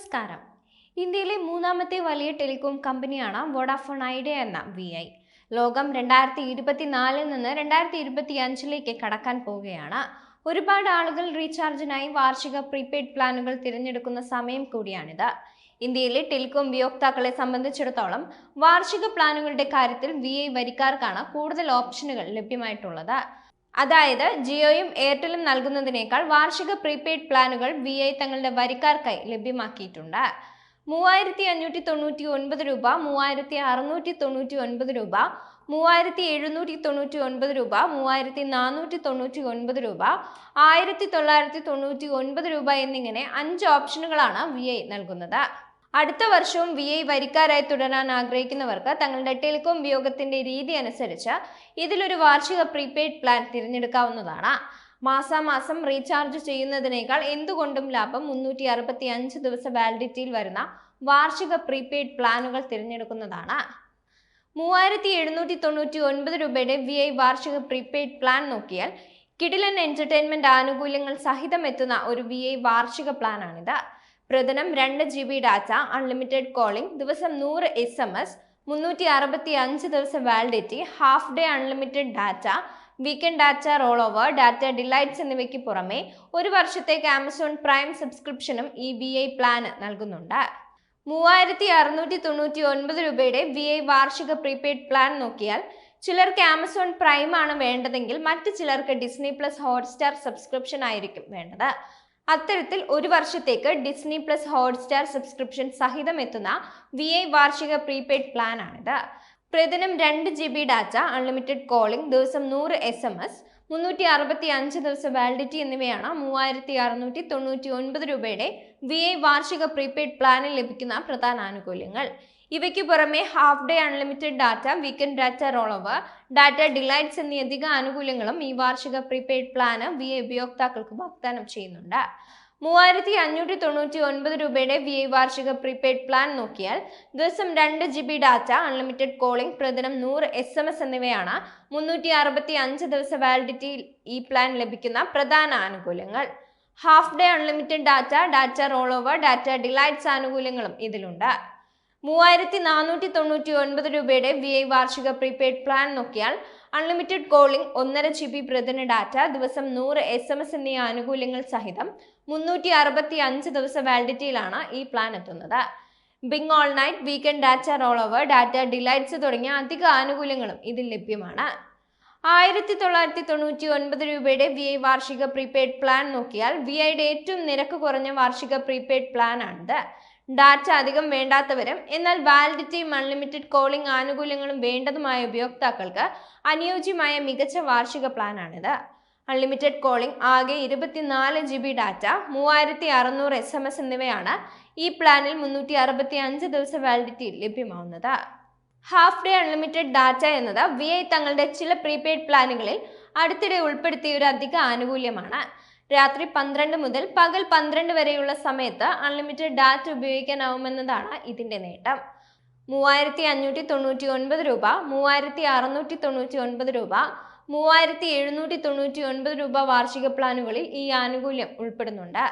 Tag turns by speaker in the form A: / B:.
A: നമസ്കാരം. ഇന്ത്യയിലെ മൂന്നാമത്തെ വലിയ ടെലികോം കമ്പനിയാണ് വോഡാഫോൺ ഐഡിയ എന്ന വി ഐ. ലോകം രണ്ടായിരത്തി ഇരുപത്തിനാലിൽ നിന്ന് രണ്ടായിരത്തി ഇരുപത്തി അഞ്ചിലേക്ക് കടക്കാൻ പോവുകയാണ്. ഒരുപാട് ആളുകൾ റീചാർജിനായി വാർഷിക പ്രീപെയ്ഡ് പ്ലാനുകൾ തിരഞ്ഞെടുക്കുന്ന സമയം കൂടിയാണിത്. ഇന്ത്യയിലെ ടെലികോം ഉപയോക്താക്കളെ സംബന്ധിച്ചിടത്തോളം വാർഷിക പ്ലാനുകളുടെ കാര്യത്തിൽ വി ഐ വരിക്കാർക്കാണ് കൂടുതൽ ഓപ്ഷനുകൾ ലഭ്യമായിട്ടുള്ളത്. അതായത് ജിയോയും എയർടെലും നൽകുന്നതിനേക്കാൾ വാർഷിക പ്രീപെയ്ഡ് പ്ലാനുകൾ വി ഐ തങ്ങളുടെ വരിക്കാർക്കായി ലഭ്യമാക്കിയിട്ടുണ്ട്. മൂവായിരത്തി അഞ്ഞൂറ്റി തൊണ്ണൂറ്റി ഒൻപത് രൂപ മൂവായിരത്തി അറുന്നൂറ്റി തൊണ്ണൂറ്റി ഒൻപത് രൂപ മൂവായിരത്തി എഴുന്നൂറ്റി തൊണ്ണൂറ്റി ഒൻപത് രൂപ മൂവായിരത്തി നാനൂറ്റി തൊണ്ണൂറ്റി ഒൻപത് രൂപ ആയിരത്തി തൊള്ളായിരത്തി തൊണ്ണൂറ്റി ഒൻപത് രൂപ എന്നിങ്ങനെ അഞ്ച് ഓപ്ഷനുകളാണ് വി ഐ നൽകുന്നത്. അടുത്ത വർഷവും വി ഐ വരിക്കാരായി തുടരാൻ ആഗ്രഹിക്കുന്നവർക്ക് തങ്ങളുടെ ടെലികോം ഉപയോഗത്തിന്റെ രീതി അനുസരിച്ച് ഇതിലൊരു വാർഷിക പ്രീപെയ്ഡ് പ്ലാൻ തിരഞ്ഞെടുക്കാവുന്നതാണ്. മാസാമാസം റീചാർജ് ചെയ്യുന്നതിനേക്കാൾ എന്തുകൊണ്ടും ലാഭം മുന്നൂറ്റി അറുപത്തി അഞ്ച് ദിവസ വാലിഡിറ്റിയിൽ വരുന്ന വാർഷിക പ്രീപെയ്ഡ് പ്ലാനുകൾ തിരഞ്ഞെടുക്കുന്നതാണ്. മൂവായിരത്തി എഴുന്നൂറ്റി തൊണ്ണൂറ്റി ഒൻപത് രൂപയുടെ വി ഐ വാർഷിക പ്രീപെയ്ഡ് പ്ലാൻ നോക്കിയാൽ കിടിലൻ എന്റർടൈൻമെന്റ് ആനുകൂല്യങ്ങൾ സഹിതം എത്തുന്ന ഒരു വി ഐ വാർഷിക പ്ലാനാണിത്. പ്രതിദിനം രണ്ട് G B data unlimited calling ദിവസം നൂറ് എസ് എം എസ് മുന്നൂറ്റി അറുപത്തി അഞ്ച് ദിവസം validity half day unlimited data weekend data roll over data delights എന്നിവയ്ക്ക് പുറമെ ഒരു വർഷത്തേക്ക് ആമസോൺ പ്രൈം സബ്സ്ക്രിപ്ഷനും ഈ വി ഐ പ്ലാന് നൽകുന്നുണ്ട്. മൂവായിരത്തി അറുന്നൂറ്റി തൊണ്ണൂറ്റി ഒൻപത് രൂപയുടെ വി ഐ വാർഷിക പ്രീപെയ്ഡ് പ്ലാൻ നോക്കിയാൽ ചിലർക്ക് ആമസോൺ പ്രൈം ആണ് വേണ്ടതെങ്കിൽ മറ്റു ചിലർക്ക് ഡിസ്നി പ്ലസ് ഹോട്ട്സ്റ്റാർ സബ്സ്ക്രിപ്ഷൻ ആയിരിക്കും വേണ്ടത്. അത്തരത്തിൽ ഒരു വർഷത്തേക്ക് ഡിസ്നി പ്ലസ് ഹോട്ട്സ്റ്റാർ സബ്സ്ക്രിപ്ഷൻ സഹിതം എത്തുന്ന വി ഐ വാർഷിക പ്രീപെയ്ഡ് പ്ലാൻ ആണിത്. പ്രതിദിനം രണ്ട് G B data unlimited calling ദിവസം നൂറ് എസ് എം എസ് മുന്നൂറ്റി അറുപത്തി അഞ്ച് ദിവസം വാലിഡിറ്റി എന്നിവയാണ് മൂവായിരത്തി അറുന്നൂറ്റി തൊണ്ണൂറ്റി ഒൻപത് രൂപയുടെ വി ഐ വാർഷിക പ്രീപെയ്ഡ് പ്ലാനിൽ ലഭിക്കുന്ന പ്രധാന ആനുകൂല്യങ്ങൾ. ഇവയ്ക്ക് പുറമെ half day unlimited data weekend data roll over data delights എന്നീ അധിക ആനുകൂല്യങ്ങളും ഈ വാർഷിക പ്രീപെയ്ഡ് പ്ലാന് വി ഐ ഉപയോക്താക്കൾക്ക് വാഗ്ദാനം ചെയ്യുന്നുണ്ട്. മൂവായിരത്തി അഞ്ഞൂറ്റി തൊണ്ണൂറ്റി ഒൻപത് രൂപയുടെ വി ഐ വാർഷിക പ്രീപെയ്ഡ് പ്ലാൻ നോക്കിയാൽ ദിവസം രണ്ട് G B data unlimited calling പ്രതിദിനം നൂറ് എസ് എം എസ് എന്നിവയാണ് മുന്നൂറ്റി അറുപത്തി അഞ്ച് ദിവസ വാലിഡിറ്റിയിൽ ഈ പ്ലാൻ ലഭിക്കുന്ന പ്രധാന ആനുകൂല്യങ്ങൾ. Half day unlimited data data roll over data delights ആനുകൂല്യങ്ങളും ഇതിലുണ്ട്. മൂവായിരത്തി നാനൂറ്റി തൊണ്ണൂറ്റി ഒൻപത് രൂപയുടെ വി ഐ വാർഷിക പ്രീപെയ്ഡ് പ്ലാൻ നോക്കിയാൽ അൺലിമിറ്റഡ് കോളിംഗ് ഒന്നര ജി ബി പ്രതിന ഡാറ്റ ദിവസം നൂറ് എസ് എം എസ് എന്നീ ആനുകൂല്യങ്ങൾ സഹിതം മുന്നൂറ്റി അറുപത്തി അഞ്ച് ദിവസ വാലിഡിറ്റിയിലാണ് ഈ പ്ലാൻ എത്തുന്നത്. Binge all night weekend data roll over data delights തുടങ്ങിയ അധിക ആനുകൂല്യങ്ങളും ഇതിൽ ലഭ്യമാണ്. ആയിരത്തി തൊള്ളായിരത്തി തൊണ്ണൂറ്റി ഒൻപത് രൂപയുടെ വി ഐ വാർഷിക പ്രീപെയ്ഡ് പ്ലാൻ നോക്കിയാൽ വി ഐയുടെ ഏറ്റവും നിരക്ക് കുറഞ്ഞ വാർഷിക പ്രീപെയ്ഡ് പ്ലാൻ ആണിത്. ഡാറ്റ അധികം വേണ്ടാത്തവരും എന്നാൽ വാലിഡിറ്റിയും അൺലിമിറ്റഡ് കോളിംഗ് ആനുകൂല്യങ്ങളും വേണ്ടതുമായ ഉപയോക്താക്കൾക്ക് അനുയോജ്യമായ മികച്ച വാർഷിക പ്ലാനാണിത് അൺലിമിറ്റഡ് കോളിംഗ് ആകെ ഇരുപത്തിനാല് ജി ബി ഡാറ്റ മൂവായിരത്തി അറുന്നൂറ് എസ് എം എസ് എന്നിവയാണ് ഈ പ്ലാനിൽ മുന്നൂറ്റി അറുപത്തി അഞ്ച് ദിവസ വാലിഡിറ്റി ലഭ്യമാവുന്നത്. ഹാഫ് ഡേ അൺലിമിറ്റഡ് ഡാറ്റ എന്നത് വി ഐ തങ്ങളുടെ ചില പ്രീപെയ്ഡ് പ്ലാനുകളിൽ അടുത്തിടെ ഉൾപ്പെടുത്തിയ ഒരു അധിക ആനുകൂല്യമാണ്. രാത്രി പന്ത്രണ്ട് മുതൽ പകൽ പന്ത്രണ്ട് വരെയുള്ള സമയത്ത് അൺലിമിറ്റഡ് ഡാറ്റ ഉപയോഗിക്കാനാവുമെന്നതാണ് ഇതിന്റെ നേട്ടം. മൂവായിരത്തി അഞ്ഞൂറ്റി തൊണ്ണൂറ്റി ഒൻപത് രൂപ മൂവായിരത്തി അറുന്നൂറ്റി തൊണ്ണൂറ്റി ഒൻപത് രൂപ മൂവായിരത്തി എഴുന്നൂറ്റി തൊണ്ണൂറ്റി ഒൻപത് രൂപ വാർഷിക പ്ലാനുകളിൽ ഈ ആനുകൂല്യം ഉൾപ്പെടുന്നുണ്ട്.